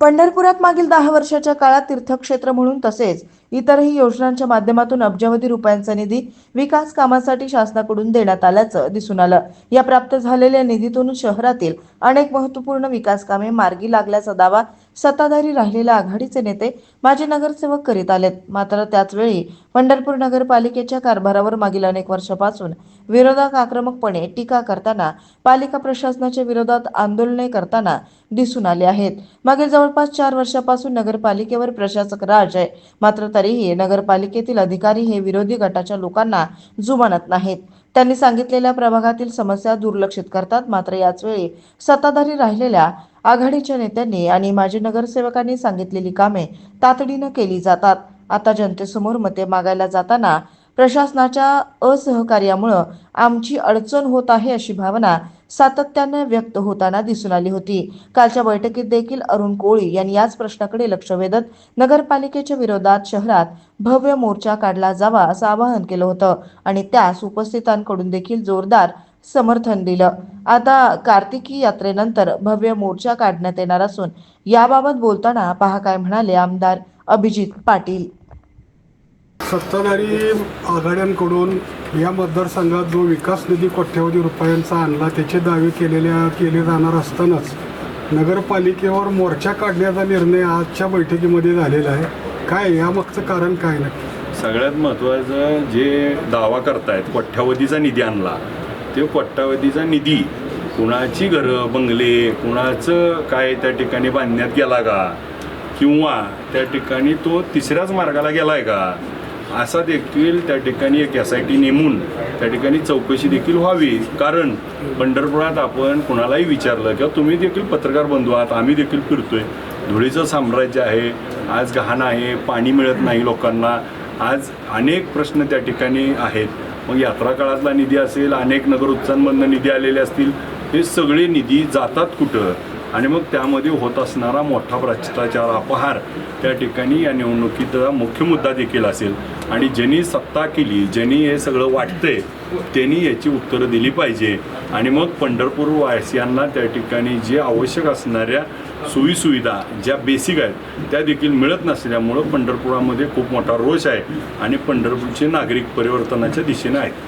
पंढरपुरात मागील दहा वर्षाच्या काळात तीर्थक्षेत्र म्हणून तसेच इतरही योजनांच्या माध्यमातून अब्जावधी रुपयांचा निधी विकास कामासाठी शासनाकडून देण्यात आल्याचं दिसून आलं. या प्राप्त झालेल्या निधीतून शहरातील अनेक महत्त्वपूर्ण विकास कामे मार्गी लागल्याचा दावा सत्ताधारी राहिलेल्या आघाडीचे नेते माजी नगरसेवक करीत आलेत. मात्र त्याचवेळी पंढरपूर नगरपालिकेच्या कारभारावर मागील अनेक वर्षापासून विरोधक आक्रमकपणे टीका करताना पालिका प्रशासनाच्या विरोधात आंदोलने करताना दिसून आले आहेत. मागील जवळपास चार वर्षापासून नगरपालिकेवर प्रशासक राज आहे. मात्र तरीही नगरपालिकेतील अधिकारी हे विरोधी गटाच्या लोकांना जुमानत नाहीत. त्यांनी सांगितलेल्या प्रभागातील समस्या दुर्लक्षित करतात. मात्र याचवेळी सत्ताधारी राहिलेल्या आघाडीच्या नेत्यांनी आणि माजी नगरसेवकांनी सांगितलेली कामे तातडीनं केली जातात. आता जनतेसमोर मते मागायला जाताना प्रशासनाच्या असहकार्यामुळं आमची अडचण होत आहे अशी भावना सातत्याने व्यक्त होताना दिसून आली होती. कालच्या बैठकीत देखील अरुण कोळी यांनी याच प्रश्नाकडे लक्ष वेधत नगरपालिकेच्या विरोधात शहरात भव्य मोर्चा काढला जावा असं आवाहन केलं होतं आणि त्यास उपस्थितांकडून देखील जोरदार समर्थन दिलं. आता कार्तिकी यात्रेनंतर भव्य मोर्चा काढण्यात येणार असून याबाबत बोलताना पहा काय म्हणाले आमदार अभिजित पाटील. सत्ताधारी आघाड्यांकडून या मतदारसंघात जो विकास निधी कोट्यवधी रुपयांचा आणला त्याचे दावे केलेल्या केले जाणार असतानाच नगरपालिकेवर मोर्चा काढण्याचा निर्णय आजच्या बैठकीमध्ये झालेला आहे. काय यामागचं कारण काय नाही सगळ्यात महत्त्वाचं जे दावा करतायत कोट्यावधीचा निधी आणला ते कोट्यावधीचा निधी कुणाची घरं बंगले कुणाचं काय त्या ठिकाणी बांधण्यात गेला का? किंवा त्या ठिकाणी तो तिसऱ्याच मार्गाला गेला आहे का? असा देखील त्या ठिकाणी एक एस आय टी नेमून त्या ठिकाणी चौकशी देखील व्हावी. कारण पंढरपुरात आपण कुणालाही विचारलं किंवा तुम्ही देखील पत्रकार बंधू आहात आम्ही देखील फिरतोय. धुळीचं साम्राज्य आहे आज घाण आहे पाणी मिळत नाही लोकांना. आज अनेक प्रश्न त्या ठिकाणी आहेत. मग यात्रा काळातला निधी असेल अनेक नगर उत्सवांमधनं निधी आलेले असतील हे सगळे निधी जातात कुठं? आणि मग त्यामध्ये होत असणारा मोठा भ्रष्टाचार अपहार त्या ठिकाणी या निवडणुकीचा मुख्य मुद्दा देखील असेल. आणि ज्यांनी सत्ता केली ज्यांनी हे सगळं वाटतंय त्यांनी याची उत्तरं दिली पाहिजे. आणि मग पंढरपूर वासियांना त्या ठिकाणी जे आवश्यक असणाऱ्या सोयीसुविधा ज्या बेसिक आहेत त्या देखील मिळत नसल्यामुळं पंढरपुरामध्ये खूप मोठा रोष आहे आणि पंढरपूरचे नागरिक परिवर्तनाच्या दिशेने आहेत.